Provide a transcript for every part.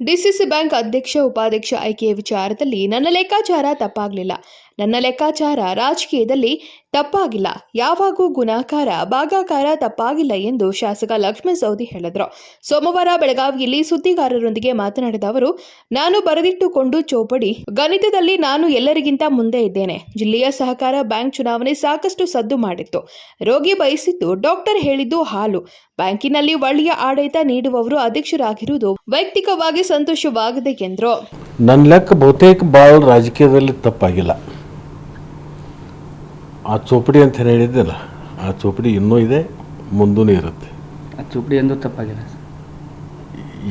DCC bank ಅಧ್ಯಕ್ಷ ಉಪಾಧ್ಯಕ್ಷ ಆಯ್ಕೆಯ ವಿಚಾರದಲ್ಲಿ ನನ್ನ ಲೆಕ್ಕಾಚಾರ ತಪ್ಪಾಗಲಿಲ್ಲ. ನನ್ನ ಲೆಕ್ಕಾಚಾರ ರಾಜಕೀಯದಲ್ಲಿ ತಪ್ಪಾಗಿಲ್ಲ. ಯಾವಾಗೂ ಗುಣಾಕಾರ, ಭಾಗಾಕಾರ ತಪ್ಪಾಗಿಲ್ಲ ಎಂದು ಶಾಸಕ ಲಕ್ಷ್ಮಣ ಸೌದಿ ಹೇಳಿದರು. ಸೋಮವಾರ ಬೆಳಗಾವಿಯಲ್ಲಿ ಸುದ್ದಿಗಾರರೊಂದಿಗೆ ಮಾತನಾಡಿದ ಅವರು, ನಾನು ಬರೆದಿಟ್ಟುಕೊಂಡು ಚೌಪಡಿ, ಗಣಿತದಲ್ಲಿ ನಾನು ಎಲ್ಲರಿಗಿಂತ ಮುಂದೆ ಇದ್ದೇನೆ. ಜಿಲ್ಲೆಯ ಸಹಕಾರ ಬ್ಯಾಂಕ್ ಚುನಾವಣೆ ಸಾಕಷ್ಟು ಸದ್ದು ಮಾಡಿತ್ತು. ರೋಗಿ ಬಯಸಿದ್ದು ಡಾಕ್ಟರ್ ಹೇಳಿದ್ದು ಹಾಲು. ಬ್ಯಾಂಕಿನಲ್ಲಿ ಒಳ್ಳೆಯ ಆಡಳಿತ ನೀಡುವವರು ಅಧ್ಯಕ್ಷರಾಗಿರುವುದು ವೈಯಕ್ತಿಕವಾಗಿ ಸಂತೋಷವಾಗಿದೆ, ಎಂದರು. ನನ್ನ ಲೆಕ್ಕ ಬಹುತೇಕ ಭಾಳ ರಾಜಕೀಯದಲ್ಲಿ ತಪ್ಪಾಗಿಲ್ಲ. ಆ ಚೋಪಡಿ ಅಂತ ಹೇಳಿದ್ದಲ್ಲ ಆ ಚೋಪಡಿ ಇನ್ನೂ ಇದೆ ಮುಂದೂ ಇರುತ್ತೆ. ಆ ಚೌಪಡಿ ಎಂದು ತಪ್ಪಾಗಿಲ್ಲ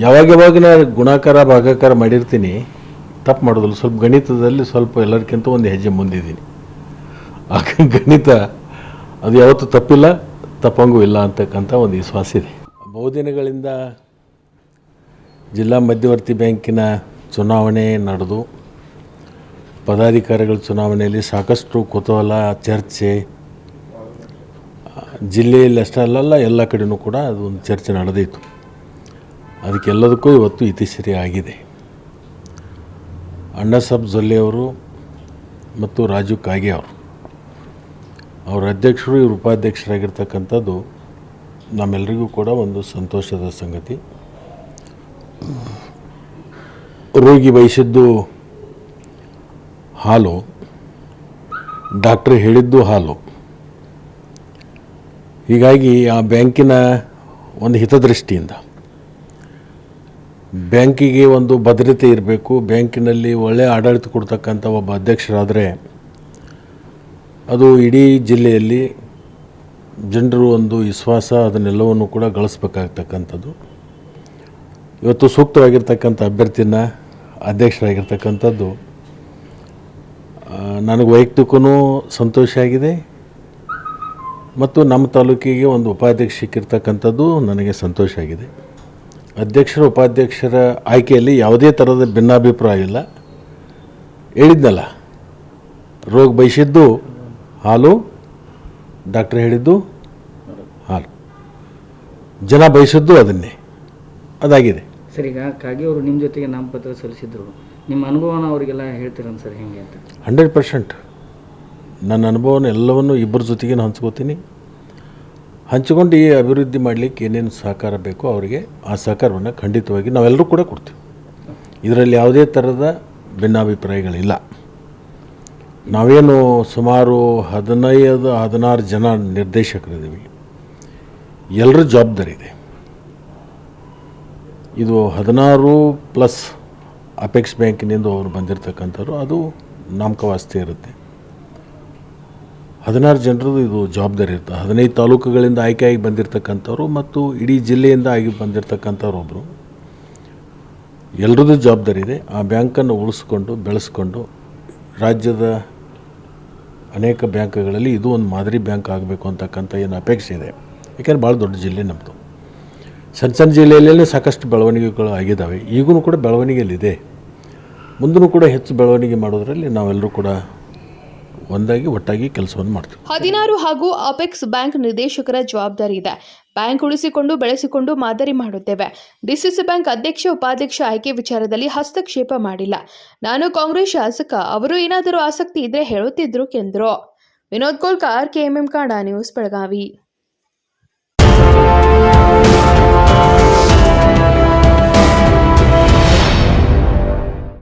ಯಾವಾಗ ಯಾವಾಗ ನಾನು ಗುಣಾಕಾರ ಭಾಗಾಕಾರ ಮಾಡಿರ್ತೀನಿ ತಪ್ಪು ಮಾಡೋದಿಲ್ಲ. ಸ್ವಲ್ಪ ಗಣಿತದಲ್ಲಿ ಸ್ವಲ್ಪ ಎಲ್ಲರಿಗಿಂತ ಒಂದು ಹೆಜ್ಜೆ ಮುಂದಿದ್ದೀನಿ. ಆ ಗಣಿತ ಅದು ಯಾವತ್ತೂ ತಪ್ಪಿಲ್ಲ ತಪ್ಪಂಗೂ ಇಲ್ಲ ಅಂತಕ್ಕಂಥ ಒಂದು ವಿಶ್ವಾಸ ಇದೆ. ಬಹುದಿನಗಳಿಂದ ಜಿಲ್ಲಾ ಮಧ್ಯವರ್ತಿ ಬ್ಯಾಂಕಿನ ಚುನಾವಣೆ ನಡೆದು ಪದಾಧಿಕಾರಿಗಳ ಚುನಾವಣೆಯಲ್ಲಿ ಸಾಕಷ್ಟು ಕುತೂಹಲ, ಚರ್ಚೆ, ಜಿಲ್ಲೆಯಲ್ಲಿ ಅಷ್ಟೇ ಅಲ್ಲಲ್ಲ, ಎಲ್ಲ ಕಡೆಯೂ ಕೂಡ ಅದು ಒಂದು ಚರ್ಚೆ ನಡೆದಿತ್ತು ಅದಕ್ಕೆಲ್ಲದಕ್ಕೂ ಇವತ್ತು ಇತಿಶ್ರೀ ಆಗಿದೆ. ಅಣ್ಣಸಾಬ್ ಜೊಲ್ಲೆಯವರು ಮತ್ತು ರಾಜು ಕಾಗೆ ಅವರು. ಅವರ ಅಧ್ಯಕ್ಷರು, ಇವರು ಉಪಾಧ್ಯಕ್ಷರಾಗಿರ್ತಕ್ಕಂಥದ್ದು ನಮ್ಮೆಲ್ಲರಿಗೂ ಕೂಡ ಒಂದು ಸಂತೋಷದ ಸಂಗತಿ. ರೋಗಿ ಬಯಸಿದ್ದು ಹಾಲು. ಡಾಕ್ಟ್ರ್ ಹೇಳಿದ್ದು ಹಾಲು. ಹೀಗಾಗಿ ಆ ಬ್ಯಾಂಕಿನ ಒಂದು ಹಿತದೃಷ್ಟಿಯಿಂದ ಬ್ಯಾಂಕಿಗೆ ಒಂದು ಭದ್ರತೆ ಇರಬೇಕು. ಬ್ಯಾಂಕಿನಲ್ಲಿ ಒಳ್ಳೆಯ ಆಡಳಿತ ಕೊಡ್ತಕ್ಕಂಥ ಒಬ್ಬ ಅಧ್ಯಕ್ಷರಾದರೆ ಅದು ಇಡೀ ಜಿಲ್ಲೆಯಲ್ಲಿ ಜನರು ಒಂದು ವಿಶ್ವಾಸ, ಅದನ್ನೆಲ್ಲವನ್ನು ಕೂಡ ಗಳಿಸ್ಬೇಕಾಗ್ತಕ್ಕಂಥದ್ದು. ಇವತ್ತು ಸೂಕ್ತವಾಗಿರ್ತಕ್ಕಂಥ ಅಭ್ಯರ್ಥಿನ ಅಧ್ಯಕ್ಷರಾಗಿರ್ತಕ್ಕಂಥದ್ದು ನನಗೆ ವೈಯಕ್ತಿಕೂ ಸಂತೋಷ ಆಗಿದೆ ಮತ್ತು ನಮ್ಮ ತಾಲೂಕಿಗೆ ಒಂದು ಉಪಾಧ್ಯಕ್ಷ ಸಿಕ್ಕಿರ್ತಕ್ಕಂಥದ್ದು ನನಗೆ ಸಂತೋಷ ಆಗಿದೆ ಅಧ್ಯಕ್ಷರ, ಉಪಾಧ್ಯಕ್ಷರ ಆಯ್ಕೆಯಲ್ಲಿ ಯಾವುದೇ ಥರದ ಭಿನ್ನಾಭಿಪ್ರಾಯ ಇಲ್ಲ. ಹೇಳಿದ್ನಲ್ಲ, ರೋಗ ಬಯಸಿದ್ದು ಹಾಲು, ಡಾಕ್ಟ್ರ್ ಹೇಳಿದ್ದು ಹಾಲು. ಜನ ಬಯಸಿದ್ದು ಅದನ್ನೇ. ಅದಾಗಿದೆ. ಸರ್ ಕಾಗೆ ಅವರು ನಿಮ್ಮ ಜೊತೆಗೆ ನಾಮಪತ್ರ ಸಲ್ಲಿಸಿದ್ರು. ನಿಮ್ಮ ಅನುಭವನ ಅವರಿಗೆಲ್ಲ ಹೇಳ್ತೀರನ್ ಸರ್ ಹೆಂಗೆ ಅಂತ? Hundred percent. ನನ್ನ ಅನುಭವನ ಎಲ್ಲವನ್ನು ಇಬ್ಬರ ಜೊತೆಗೆ ಹಂಚ್ಕೋತೀನಿ. ಹಂಚಿಕೊಂಡು ಈ ಅಭಿವೃದ್ಧಿ ಮಾಡಲಿಕ್ಕೆ ಏನೇನು ಸಹಕಾರ ಬೇಕೋ ಅವರಿಗೆ ಆ ಸಹಕಾರವನ್ನು ಖಂಡಿತವಾಗಿ ನಾವೆಲ್ಲರೂ ಕೂಡ ಕೊಡ್ತೀವಿ. ಇದರಲ್ಲಿ ಯಾವುದೇ ಥರದ ಭಿನ್ನಾಭಿಪ್ರಾಯಗಳಿಲ್ಲ. ನಾವೇನು ಸುಮಾರು ಹದಿನೈದು, ಹದಿನಾರು ಜನ ನಿರ್ದೇಶಕರಿದ್ದೀವಿ. ಎಲ್ಲರ ಜವಾಬ್ದಾರಿ ಇದೆ. ಇದು ಹದಿನಾರು ಪ್ಲಸ್ ಅಪೆಕ್ಸ್ ಬ್ಯಾಂಕಿನಿಂದ ಅವರು ಬಂದಿರತಕ್ಕಂಥವ್ರು, ಅದು ನಾಮಕವಾಸ್ತಿ ಇರುತ್ತೆ. ಹದಿನಾರು ಜನರದ್ದು ಇದು ಜವಾಬ್ದಾರಿ ಇರುತ್ತೆ. ಹದಿನೈದು ತಾಲೂಕುಗಳಿಂದ ಆಯ್ಕೆಯಾಗಿ ಬಂದಿರತಕ್ಕಂಥವ್ರು ಮತ್ತು ಇಡೀ ಜಿಲ್ಲೆಯಿಂದ ಆಗಿ ಬಂದಿರತಕ್ಕಂಥವ್ರು ಒಬ್ಬರು ಎಲ್ಲರದ್ದು ಜವಾಬ್ದಾರಿ ಇದೆ. ಆ ಬ್ಯಾಂಕನ್ನು ಉಳಿಸ್ಕೊಂಡು, ಬೆಳೆಸ್ಕೊಂಡು ರಾಜ್ಯದ ಅನೇಕ ಬ್ಯಾಂಕ್ಗಳಲ್ಲಿ ಇದು ಒಂದು ಮಾದರಿ ಬ್ಯಾಂಕ್ ಆಗಬೇಕು ಅಂತಕ್ಕಂಥ ಏನು ಅಪೇಕ್ಷೆ ಇದೆ. ಯಾಕೆಂದರೆ ಭಾಳ ದೊಡ್ಡ ಜಿಲ್ಲೆ ನಮ್ಮದು ಸಣ್ಣ ಸಣ್ಣ ಜಿಲ್ಲೆಯಲ್ಲೇ ಸಾಕಷ್ಟು ಬೆಳವಣಿಗೆಗಳು ಆಗಿದ್ದಾವೆ. ಈಗೂ ಕೂಡ ಬೆಳವಣಿಗೆಯಲ್ಲಿದೆ. ಮುಂದೂ ಕೂಡ ಹೆಚ್ಚು ಬೆಳವಣಿಗೆ ಮಾಡೋದರಲ್ಲಿ ನಾವೆಲ್ಲರೂ ಕೂಡ ಒಂದಾಗಿ ಒಟ್ಟಾಗಿ ಕೆಲಸವನ್ನು ಮಾಡ್ತೀವಿ. ಹದಿನಾರು ಹಾಗೂ ಅಪೆಕ್ಸ್ ಬ್ಯಾಂಕ್ ನಿರ್ದೇಶಕರ ಜವಾಬ್ದಾರಿ ಇದೆ. ಬ್ಯಾಂಕ್ ಉಳಿಸಿಕೊಂಡು ಬೆಳೆಸಿಕೊಂಡು ಮಾದರಿ ಮಾಡುತ್ತೇವೆ. ಡಿಸಿಸಿ ಬ್ಯಾಂಕ್ ಅಧ್ಯಕ್ಷ, ಉಪಾಧ್ಯಕ್ಷ ಆಯ್ಕೆ ವಿಚಾರದಲ್ಲಿ ಹಸ್ತಕ್ಷೇಪ ಮಾಡಿಲ್ಲ. ನಾನು ಕಾಂಗ್ರೆಸ್ ಶಾಸಕ, ಅವರು ಏನಾದರೂ ಆಸಕ್ತಿ ಇದ್ರೆ ಹೇಳುತ್ತಿದ್ರು ಎಂದರು ವಿನೋದ್ ಕೋಲ್ಕಾರ್, ಕೆಎಂಎಂ ಕಾಡ ನ್ಯೂಸ್, ಬೆಳಗಾವಿ.